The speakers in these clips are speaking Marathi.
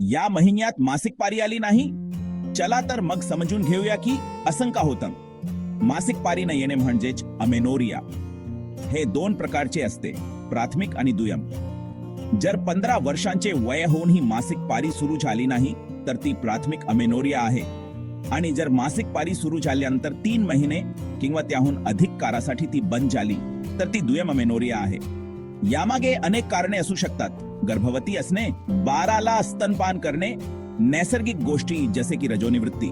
या महिन्यात मासिक पारी आली नाही? चला तर मग समजून घेऊया की असं का होतं. मासिक पारी न येणे म्हणजेच अमेनोरिया. हे दोन प्रकारचे असते प्राथमिक आणि दुय्यम. जर पंधरा वर्षांचे वय होऊनही मासिक पारी सुरू झाली नाही तर ती प्राथमिक अमेनोरिया आहे. आणि जर मासिक पारी सुरू झाल्यानंतर तीन महिने किंवा त्याहून अधिक कारासाठी ती बंद झाली तर ती दुय्यम अमेनोरिया आहे. यामागे अनेक कारणे असू शकतात. गर्भवती असणे बाराला स्तनपान करणे नैसर्गिक गोष्टी जसे की रजोनिवृत्ती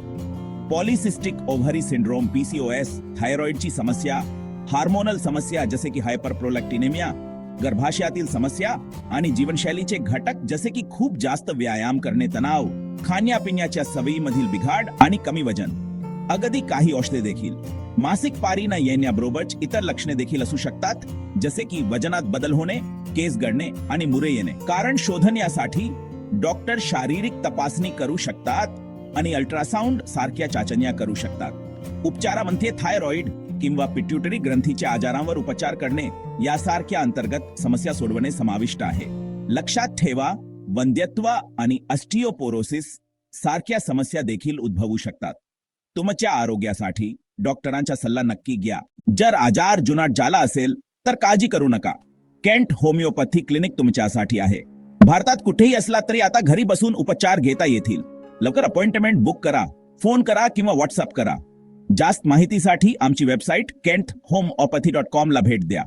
पॉलिसिस्टिक ओव्हरी सिंड्रोम पीसीओएस थायरॉइडची समस्या हार्मोनल समस्या जसे की हायपरप्रोलॅक्टिनेमिया गर्भाशयातील समस्या आणि जीवनशैलीचे घटक जसे की खूप जास्त व्यायाम करणे तणाव खाण्यापिण्याच्या सवयीमधील बिघाड आणि कमी वजन. अगदी काही औषधे देखील. मासिक पारी न येण्याबरोबरच इतर लक्षणे देखील असू शकतात जसे की वजनात बदल होणे केस गळणे आणि मुरे येणे. कारण शोधण्यासाठी डॉक्टर शारीरिक तपासणी करू शकतात आणि अल्ट्रासाऊंड सारख्या चाचण्या करू शकतात. उपचारामध्ये थायरॉइड किंवा पिट्युटरी ग्रंथीच्या आजारांवर उपचार करणे यासारख्या अंतर्गत समस्या सोडवणे समाविष्ट आहे. लक्षात ठेवा वंध्यत्व आणि अस्टिओपोरोसिस सारख्या समस्या देखील उद्भवू शकतात. तुमच्या आरोग्यासाठी डॉक्टरांचा सल्ला नक्की घ्या. जर आजार जुनाट झाला असेल तर काळजी करू नका. केंट होमिओपॅथी क्लिनिक तुमच्यासाठी आहे. भारतात कुठेही असला तरी आता घरी बसून उपचार घेता येतील. लवकर अपॉइंटमेंट बुक करा फोन करा किंवा व्हॉट्सअप करा. जास्त माहितीसाठी आमची website Kent homeopathy dot com ला भेट द्या.